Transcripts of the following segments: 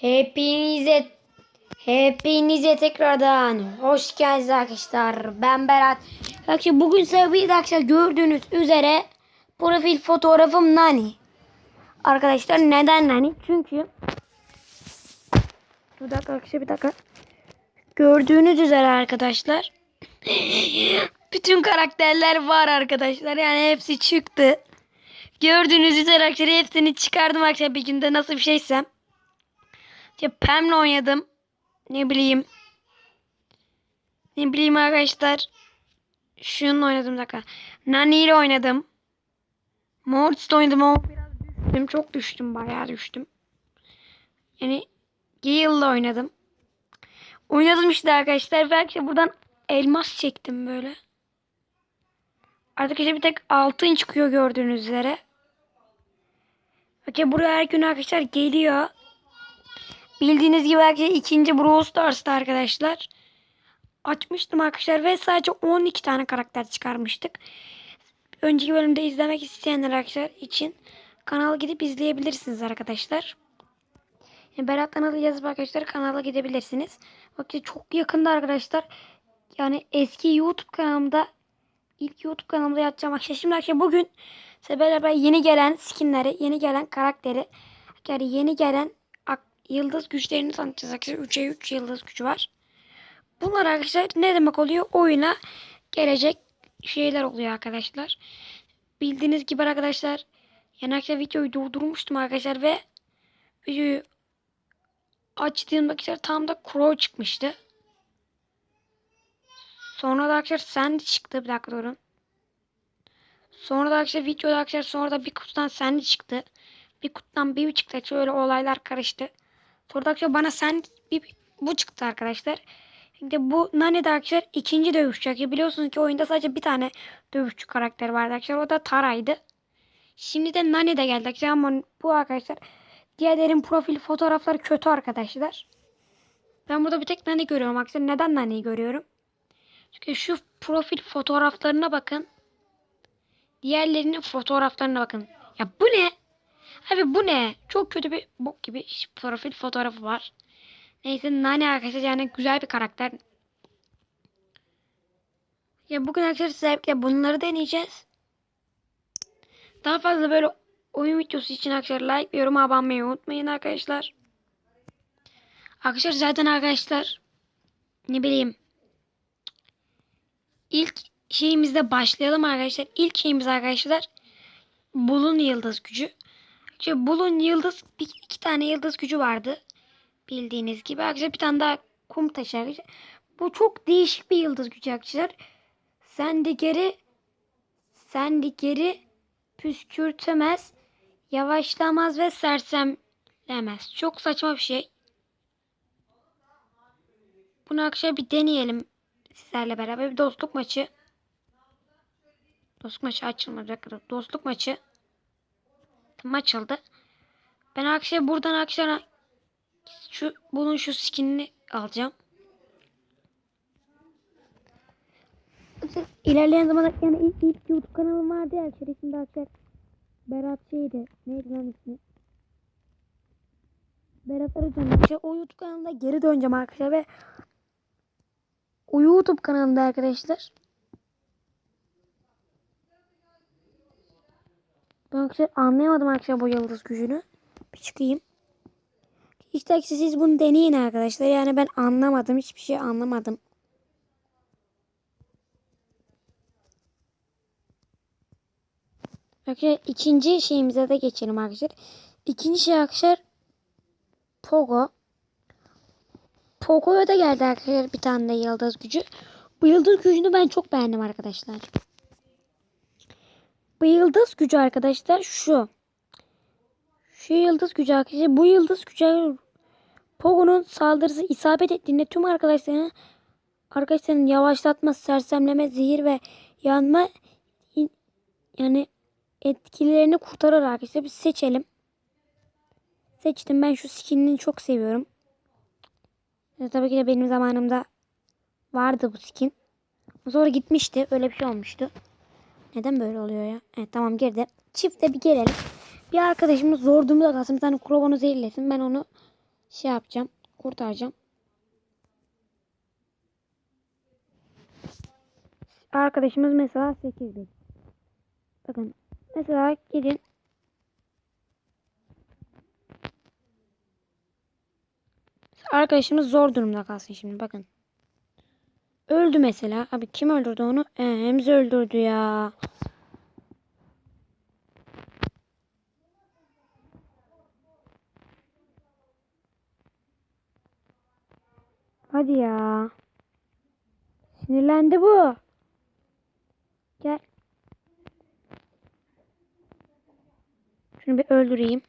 Hepinize hepinize tekrardan hoş geldiniz arkadaşlar. Ben Berat. Arkadaşlar bugün bir arkadaşlar gördüğünüz üzere profil fotoğrafım Nani. Arkadaşlar neden Nani? Çünkü bir dakika arkadaşlar bir dakika. Gördüğünüz üzere arkadaşlar bütün karakterler var arkadaşlar. Yani hepsi çıktı. Gördüğünüz üzere arkadaşlar hepsini çıkardım arkadaşlar bir günde nasıl bir şeysem. İşte Pam'le oynadım. Ne bileyim. Ne bileyim arkadaşlar. Şununla oynadım dakika. Nani ile oynadım. Mortis'le oynadım ama biraz düştüm. Çok düştüm. Bayağı düştüm. Yani Gale'la oynadım. Oynadım işte arkadaşlar. Belki buradan elmas çektim böyle. Arkadaşlar bir tek altın çıkıyor gördüğünüz üzere. Okey buraya her gün arkadaşlar geliyor. Bildiğiniz gibi arkadaşlar ikinci Brawl Stars'ta arkadaşlar. Açmıştım arkadaşlar ve sadece 12 tane karakter çıkarmıştık. Önceki bölümde izlemek isteyenler arkadaşlar için kanala gidip izleyebilirsiniz arkadaşlar. Yani Berat kanalı yazıp arkadaşlar kanala gidebilirsiniz. Bakın çok yakında arkadaşlar. Yani eski YouTube kanalımda ilk YouTube kanalımda yapacağım arkadaşlar. Şimdi arkadaşlar bugün size beraber yeni gelen skinleri, yeni gelen karakteri, yani yeni gelen yıldız güçlerini tanıtacağız arkadaşlar. 3'e 3 yıldız gücü var. Bunlar arkadaşlar ne demek oluyor? Oyuna gelecek şeyler oluyor arkadaşlar. Bildiğiniz gibi arkadaşlar yani arkadaşlar videoyu durdurmuştum arkadaşlar ve videoyu açtığımda arkadaşlar tam da Crow çıkmıştı. Sonra da arkadaşlar Sandy çıktı. Bir dakika durun. Sonra da arkadaşlar videoda arkadaşlar sonra da bir kutudan Sandy çıktı. Bir kutudan bir çıktı. Şöyle olaylar karıştı. Arkadaşlar bana Sandy bir, bu çıktı arkadaşlar. Şimdi bu Nani de arkadaşlar ikinci dövüşçü. Biliyorsunuz ki oyunda sadece bir tane dövüşçü karakter vardı arkadaşlar. O da Tara'ydı. Şimdi de Nani de geldi arkadaşlar ama bu arkadaşlar diğerlerin profil fotoğrafları kötü arkadaşlar. Ben burada bir tek Nani görüyorum arkadaşlar. Neden Nani'yi görüyorum? Çünkü şu profil fotoğraflarına bakın. Diğerlerinin fotoğraflarına bakın. Ya bu ne? Abi bu ne? Çok kötü bir bok gibi profil fotoğrafı var. Neyse Nani arkadaşlar yani güzel bir karakter. Ya bugün arkadaşlar sizlerle bunları deneyeceğiz. Daha fazla böyle oyun videosu için arkadaşlar like ve yorum abone olmayı unutmayın arkadaşlar. Arkadaşlar zaten arkadaşlar ne bileyim ilk şeyimizde başlayalım arkadaşlar. İlk şeyimiz arkadaşlar Bulun yıldız gücü. İşte Bulun yıldız iki tane yıldız gücü vardı. Bildiğiniz gibi arkadaşlar bir tane daha kum taşı arkadaşlar. Bu çok değişik bir yıldız gücü arkadaşlar. Sen de püskürtemez, yavaşlamaz ve sersemlemez. Çok saçma bir şey. Bunu akşam bir deneyelim sizlerle beraber bir dostluk maçı. Dostluk maçı açılmadı. Dostluk maçı. Tamam açıldı. Ben akşam buradan akşam şu bunun şu skinini alacağım. İlerleyen zamanda yani ilk, ilk YouTube kanalım vardı ya içerisinde arkadaşlar Berat şeydi. Neydi lan ismi? Berat Arıcan. İşte o YouTube kanalına geri döneceğim arkadaşlar ve o YouTube kanalında arkadaşlar ben arkadaşlar anlayamadım arkadaşlar bu yıldız gücünü. Bir çıkayım. İşte siz bunu deneyin arkadaşlar. Yani ben anlamadım. Hiçbir şey anlamadım. Arkadaşlar ikinci şeyimize de geçelim arkadaşlar. İkinci şey arkadaşlar Pogo. Poco'ya da geldi arkadaşlar bir tane de yıldız gücü. Bu yıldız gücünü ben çok beğendim arkadaşlar. Bu yıldız gücü arkadaşlar şu. Şu yıldız gücü arkadaşlar. Bu yıldız gücü Pogo'nun saldırısı isabet ettiğinde tüm arkadaşlarını arkadaşların yavaşlatma, sersemleme, zehir ve yanma yani etkilerini kurtarır arkadaşlar. Biz seçelim. Seçtim. Ben şu skinini çok seviyorum. E, tabii ki de benim zamanımda vardı bu skin. Sonra gitmişti. Öyle bir şey olmuştu. Neden böyle oluyor ya? Evet tamam girdi. Çifte bir gelelim. Bir arkadaşımız zor durumda kalsın. Bir tane krovanı zehirlesin. Ben onu şey yapacağım. Kurtaracağım. Arkadaşımız mesela 8000. Bakın mesela gidin Arkadaşımız zor durumda kalsın şimdi bakın. Öldü mesela. Abi kim öldürdü onu? Ee, Emzi öldürdü ya. Hadi ya. Sinirlendi bu. Gel. Şunu bir öldüreyim.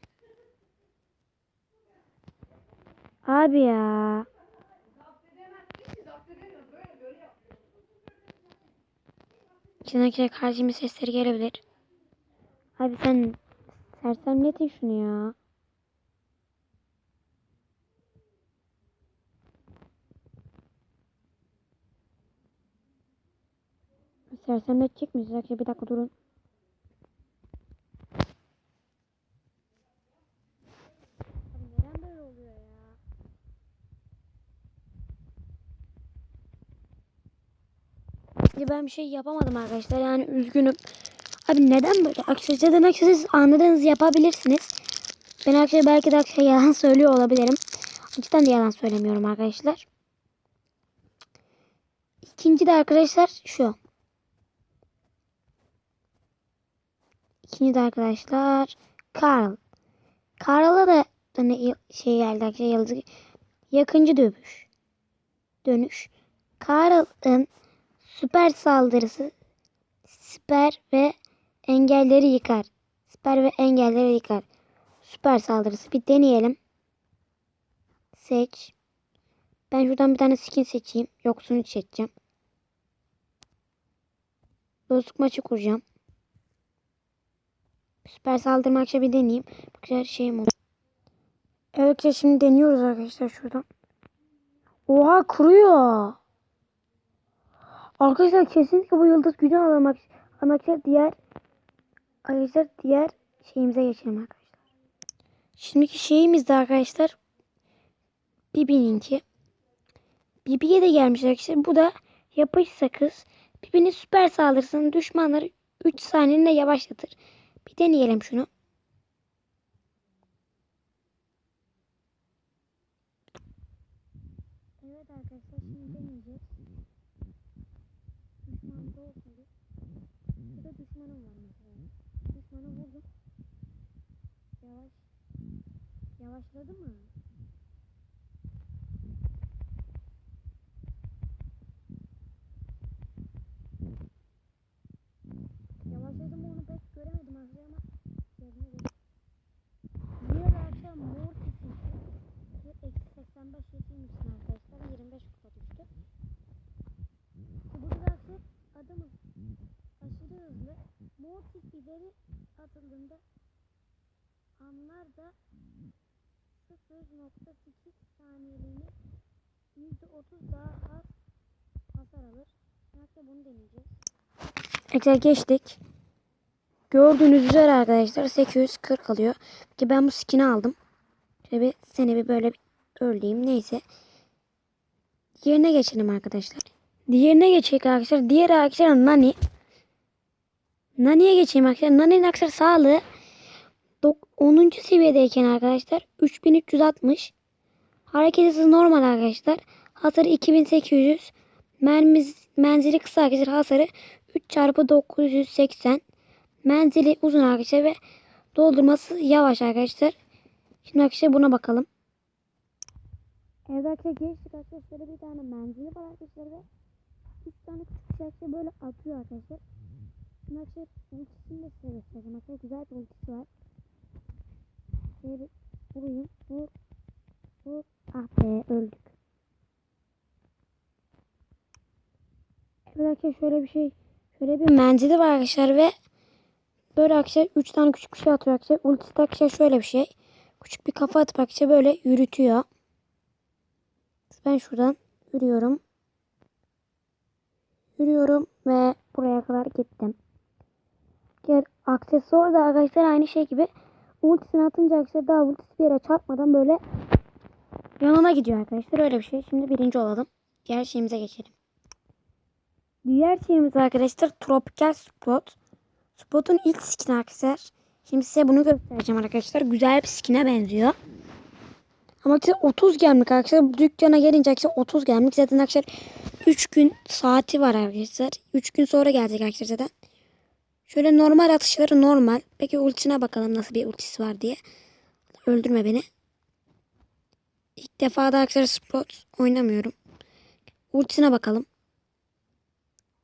Abi ya. İçindeki karşıma sesleri gelebilir. Abi sen sersemletin şunu ya. Sersemletecek miyiz? Bir dakika durun. Abi neden böyle oluyor ya? Bence ben bir şey yapamadım arkadaşlar. Yani üzgünüm. Abi neden böyle? Arkadaşlar siz anladığınızı yapabilirsiniz. Ben arkadaşlar belki de arkadaşlar yalan söylüyor olabilirim. Cidden de yalan söylemiyorum arkadaşlar. İkinci de arkadaşlar şu. İkinci de arkadaşlar Carl. Carl'a da hani şey geldi arkadaşlar yıldız. Yakıncı dövüş. Dönüş. Carl'ın süper saldırısı siper ve engelleri yıkar. Siper ve engelleri yıkar. Süper saldırısı. Bir deneyelim. Seç. Ben şuradan bir tane skin seçeyim. Yoksunu seçeceğim. Dostluk maçı kuracağım. Süper saldırma akşam bir deneyeyim. Bakacağız şeyim oldu. Evet şimdi deniyoruz arkadaşlar şuradan. Oha kuruyor. Arkadaşlar kesinlikle bu yıldız gücünü alamak arkadaşlar diğer arkadaşlar diğer şeyimize geçelim arkadaşlar. Şimdiki şeyimiz de arkadaşlar Bibi'ninki. Bibi'ye de gelmiş arkadaşlar. Bu da yapış sakız. Bibi'nin süper saldırısını düşmanları 3 saniyede yavaşlatır. Bir deneyelim şunu. Evet arkadaşlar şimdi deneyeceğiz. Düşman da olsun bir. Burada düşmanım var mesela. Düşmanı vurdum. Yavaş. Yavaşladı mı? Yavaşladı mı onu pek göremedim arkadaşlar ama yerine. Diğer akşam Mortis'in eksi 85 yetiymişsin arkadaşlar. 25 kupa düştü. Bu arkadaşlar adamın aşırı hızlı. Mortis ileri atıldığında anlar da 0.8 saniyeliğine %30 daha az hasar alır. Hatta bunu deneyeceğiz. Tekrar geçtik. Gördüğünüz üzere arkadaşlar 840 alıyor. Ki ben bu skin'i aldım. Şöyle bir seni bir böyle örleyeyim. Neyse. Diğerine geçelim arkadaşlar. Diğerine geçelim arkadaşlar. Diğer arkadaşlar Nani. Nani'ye geçeyim arkadaşlar. Nani'nin arkadaşlar sağlığı 10. seviyedeyken arkadaşlar 3360. Hareket hızı normal arkadaşlar. Hasarı 2800. Mermiz, menzili kısa arkadaşlar. Hasarı 3 çarpı 980. Menzili uzun arkadaşlar ve doldurması yavaş arkadaşlar. Şimdi arkadaşlar buna bakalım. Evet arkadaşlar geçtik arkadaşlar. Bir tane menzili var arkadaşlar ve 3 tane küçük şey arkadaşlar böyle atıyor arkadaşlar. Şimdi arkadaşlar ultisini de size göstereceğim. Arkadaşlar güzel bir ultisi var. Şöyle vurayım. Vur. Vur. Ah be öldük. Evet arkadaşlar şöyle bir şey. Şöyle bir menzili var arkadaşlar ve böyle arkadaşlar 3 tane küçük bir şey atıyor arkadaşlar. Ultisi arkadaşlar şöyle bir şey. Küçük bir kafa atıp arkadaşlar böyle yürütüyor. Ben şuradan yürüyorum. Yürüyorum ve buraya kadar gittim. Diğer aksesuar da arkadaşlar aynı şey gibi ultisini atınca arkadaşlar daha ultisi bir yere çarpmadan böyle yanına gidiyor arkadaşlar. Öyle bir şey. Şimdi birinci olalım. Diğer şeyimize geçelim. Diğer şeyimiz arkadaşlar Tropical Spot. Spot'un ilk skin arkadaşlar. Şimdi size bunu göstereceğim arkadaşlar. Güzel bir skin'e benziyor. Ama size 30 gelmek arkadaşlar. Dükkana gelince arkadaşlar 30 gelmek. Zaten arkadaşlar 3 gün saati var arkadaşlar. 3 gün sonra gelecek arkadaşlar zaten. Şöyle normal atışları normal. Peki ultisine bakalım nasıl bir ultisi var diye. Öldürme beni. İlk defa da arkadaşlar Spot oynamıyorum. Ultisine bakalım.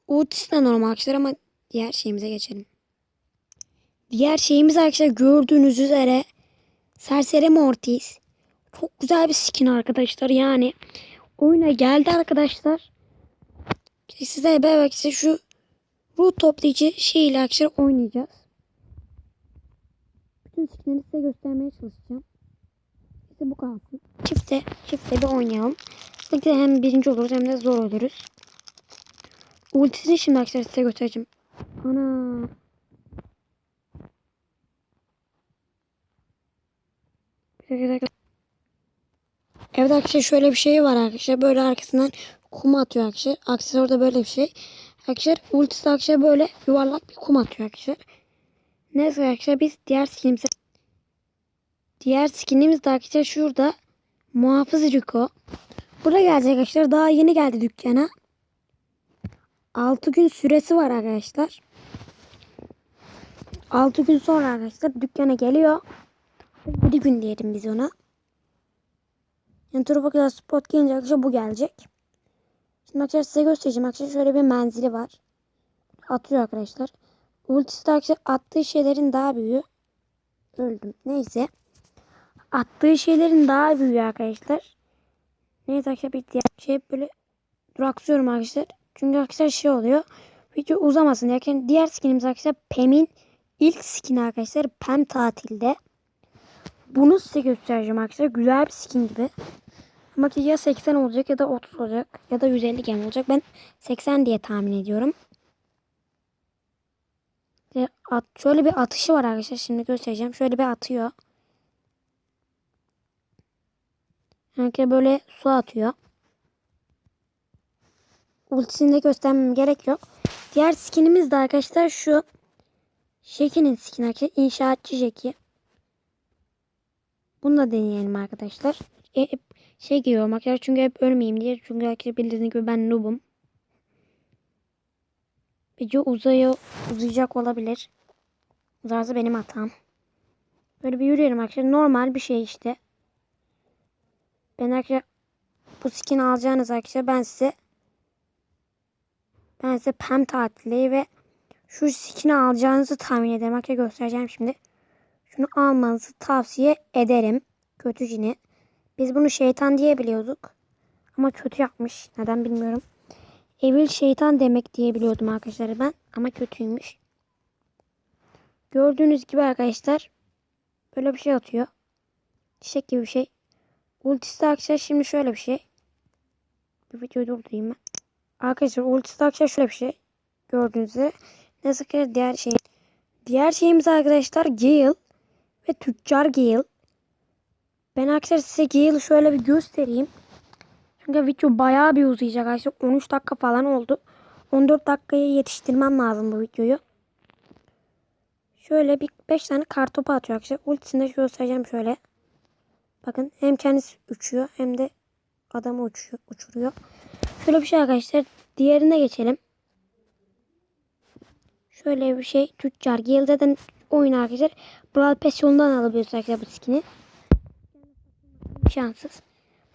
Ultisi de normal arkadaşlar ama diğer şeyimize geçelim. Diğer şeyimiz arkadaşlar gördüğünüz üzere Serseri Mortis. Çok güzel bir skin arkadaşlar yani. Oyuna geldi arkadaşlar. Size beraber size şu root toplayıcı şeyle arkadaşlar oynayacağız. Bütün skinleri size göstermeye çalışacağım. İşte bu kalsın. Çifte, çifte bir oynayalım. Böylelikle hem birinci oluruz hem de zor oluruz. Ultisini şimdi arkadaşlar size göstereceğim. Ana. Evet arkadaşlar şöyle bir şey var arkadaşlar. Böyle arkasından kum atıyor arkadaşlar. Aksesuarda böyle bir şey. Arkadaşlar ultisi arkadaşlar böyle yuvarlak bir kum atıyor arkadaşlar. Neyse arkadaşlar biz diğer skinimize Diğer skinimiz de arkadaşlar şurada. Muhafız Rico. Buraya gelecek arkadaşlar. Daha yeni geldi dükkana. 6 gün süresi var arkadaşlar. 6 gün sonra arkadaşlar dükkana geliyor. 7 gün diyelim biz ona. Yani Turbo Spot gelince arkadaşlar bu gelecek. Şimdi arkadaşlar size göstereceğim. Arkadaşlar şöyle bir menzili var. Atıyor arkadaşlar. Ultisi de arkadaşlar attığı şeylerin daha büyüğü. Öldüm. Neyse. Attığı şeylerin daha büyüğü arkadaşlar. Neyse arkadaşlar bir diğer şey böyle duraksıyorum arkadaşlar. Çünkü arkadaşlar şey oluyor. Video uzamasın. Yani diğer skinimiz arkadaşlar Pem'in ilk skin arkadaşlar. Pem tatilde. Bunu size göstereceğim arkadaşlar. Güzel bir skin gibi. Ama ki ya 80 olacak ya da 30 olacak. Ya da 150 gem olacak. Ben 80 diye tahmin ediyorum. Ve at, şöyle bir atışı var arkadaşlar. Şimdi göstereceğim. Şöyle bir atıyor. Yani böyle su atıyor. Ultisini de göstermem gerek yok. Diğer skinimiz de arkadaşlar şu. Şeki'nin skin arkadaşlar. İnşaatçı Şeki. Bunu da deneyelim arkadaşlar. E, şey giyiyorum arkadaşlar çünkü hep ölmeyeyim diye. Çünkü arkadaşlar bildiğiniz gibi ben noobum. Video uzaya, uzayacak olabilir. Uzarsa benim hatam. Böyle bir yürüyelim arkadaşlar. Normal bir şey işte. Ben arkadaşlar bu skin alacağınız arkadaşlar ben size ben size pem tatili ve şu skin'i alacağınızı tahmin ederim. Arkadaşlar göstereceğim şimdi. Şunu almanızı tavsiye ederim. Kötü. Biz bunu şeytan diye biliyorduk. Ama kötü yapmış. Neden bilmiyorum. Evil şeytan demek diye biliyordum arkadaşlar ben. Ama kötüymüş. Gördüğünüz gibi arkadaşlar. Böyle bir şey atıyor. Çiçek gibi bir şey. Ultisi de arkadaşlar şimdi şöyle bir şey. Bir videoyu durdurayım ben. Arkadaşlar ultisi de arkadaşlar şöyle bir şey. Gördüğünüz üzere. Neyse ki diğer şey. Diğer şeyimiz arkadaşlar Gale ve Tüccar Gale. Ben arkadaşlar size Gale'ı şöyle bir göstereyim. Çünkü video bayağı bir uzayacak arkadaşlar. 13 dakika falan oldu. 14 dakikaya yetiştirmem lazım bu videoyu. Şöyle bir 5 tane kartopu atıyor arkadaşlar. Ultisini de göstereceğim şöyle. Bakın hem kendisi uçuyor hem de adamı uçuyor, uçuruyor. Şöyle bir şey arkadaşlar. Diğerine geçelim. Şöyle bir şey. Tüccar. Gale'den oyun arkadaşlar. Brawl Pass yolundan alabiliyoruz arkadaşlar bu skin'i. Şanssız.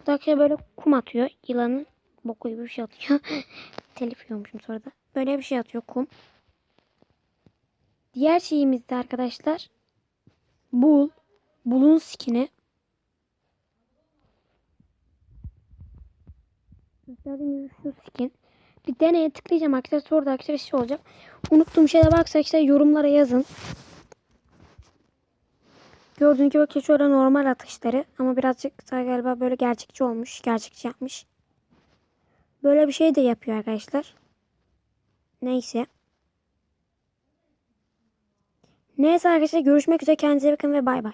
Bu da böyle kum atıyor. Yılanın boku gibi bir şey atıyor. Telif yiyormuşum sonra da. Böyle bir şey atıyor kum. Diğer şeyimiz de arkadaşlar. Bull. Bull'un skin'i. Gösterdiğim şu skin. Bir deneye tıklayacağım arkadaşlar. Sonra da arkadaşlar şey olacak. Unuttuğum şeyler varsa işte yorumlara yazın. Gördüğünüz gibi bakın şöyle normal atışları. Ama birazcık daha galiba böyle gerçekçi olmuş. Gerçekçi yapmış. Böyle bir şey de yapıyor arkadaşlar. Neyse. Neyse arkadaşlar görüşmek üzere. Kendinize bakın ve bay bay.